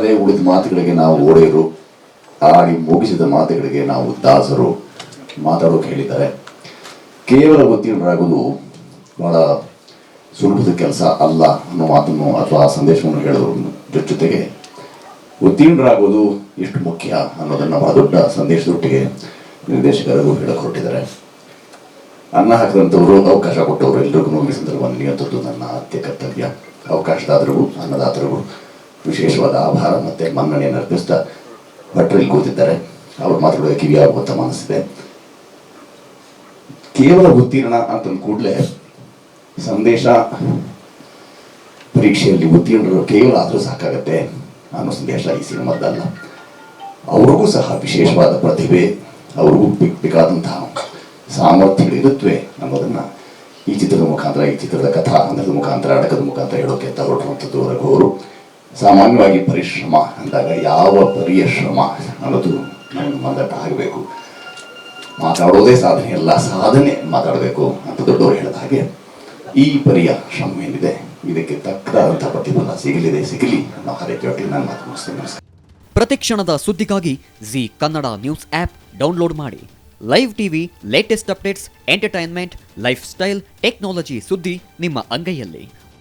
ಆಡದೆ ಉಳಿದ ಮಾತುಗಳಿಗೆ ನಾವು ಓಡೆಯರು. ಆಡಿ ಮುಗಿಸಿದ ಮಾತುಗಳಿಗೆ ನಾವು ದಾಸರು. ಮಾತಾಡೋಕೆ ಹೇಳಿದ್ದಾರೆ. ಕೇವಲ ಉತ್ತೀರ್ಣರಾಗುವುದು ಬಹಳ ಸುಲಭದ ಕೆಲಸ ಅಲ್ಲ ಅನ್ನೋ ಮಾತನ್ನು ಅಥವಾ ಆ ಸಂದೇಶವನ್ನು ಹೇಳೋದ್ರ ಜೊತೆಗೆ ಉತ್ತೀರ್ಣರಾಗೋದು ಎಷ್ಟು ಮುಖ್ಯ ಅನ್ನೋದನ್ನು ಬಹಳ ದೊಡ್ಡ ಸಂದೇಶದೊಟ್ಟಿಗೆ ನಿರ್ದೇಶಕರಿಗೂ ಹೇಳಕ್ಕೆ ಹೊರಟಿದ್ದಾರೆ ಅನ್ನ ಹಾಕಿದಂಥವರು ಅವಕಾಶ ಕೊಟ್ಟವರು. ಎಲ್ರಿಗೂ ಈ ಸಂದರ್ಭವನ್ನು ನಿಯಂತ್ರದ್ದು ನನ್ನ ಆದ್ಯ ಕರ್ತವ್ಯ. ಅವಕಾಶದಾತರಿಗೂ, ಅನ್ನದಾತರಿಗೂ ವಿಶೇಷವಾದ ಆಭಾರ ಮತ್ತು ಮನ್ನಣೆಯನ್ನು ಅರ್ಪಿಸ್ತಾ ಭಟ್ರಲ್ಲಿ ಕೂತಿದ್ದಾರೆ. ಅವ್ರು ಮಾತಾಡೋದಕ್ಕೆ ಕಿವಿಯಾಗುವಂತ ಮನಸ್ಸಿದೆ. ಕೇವಲ ಉತ್ತೀರ್ಣ ಅಂತಂದ ಕೂಡಲೇ ಸಂದೇಶ ಪರೀಕ್ಷೆಯಲ್ಲಿ ಉತ್ತೀರ್ಣರು ಕೇವಲ ಆದರೂ ಸಾಕಾಗತ್ತೆ ಅನ್ನೋ ಸಂದೇಶ ಈ ಸಿನಿಮಾದಲ್ಲ. ಅವ್ರಿಗೂ ಸಹ ವಿಶೇಷವಾದ ಪ್ರತಿಭೆ, ಅವ್ರಿಗೂ ಬೇಕು ಬೇಕಾದಂತಹ ಸಾಮರ್ಥ್ಯಗಳು ಇರುತ್ತವೆ ಅನ್ನೋದನ್ನ ಈ ಚಿತ್ರದ ಮುಖಾಂತರ, ಈ ಚಿತ್ರದ ಕಥಾ ಹಂತದ ಮುಖಾಂತರ ಅಡಕದ ಮುಖಾಂತರ ಹೇಳೋಕೆ ಅಂತ ಹೊರಟುವಂಥದ್ದು ರಘುವರು ಸಾಮಾನ್ಯವಾಗಿ ಪರಿಶ್ರಮ ಅಂದಾಗ ಯಾವ ಪರಿಯ ಶ್ರಮ ಅನ್ನೋದು ನಮ್ಮ ಮಂದಟ ಆಗಬೇಕು. ಮಾತಾಡೋದೇ ಸಾಧನೆ, ಎಲ್ಲ ಸಾಧನೆ ಮಾತಾಡಬೇಕು ಅಂತ ದೊಡ್ಡವರು ಹೇಳಿದ ಹಾಗೆ ಈ ಪರಿಯ ಶ್ರಮ ಏನಿದೆ, ಇದಕ್ಕೆ ತಕ್ಕದಾದಂಥ ಪ್ರತಿಫಲ ಸಿಗಲಿದೆ, ಸಿಗಲಿ ಅನ್ನೋ ಹಾರೈಕೆಯೊಟ್ಟಿಗೆ ನಾನು ಮಾತು ಮುಗಿಸ್ತೇನೆ. ಪ್ರತಿಕ್ಷಣದ ಸುದ್ದಿಗಾಗಿ Zee Kannada news app download ಮಾಡಿ. Live TV, latest updates, entertainment, lifestyle, technology ಸುದ್ದಿ ನಿಮ್ಮ ಅಂಗೈಯಲ್ಲಿ.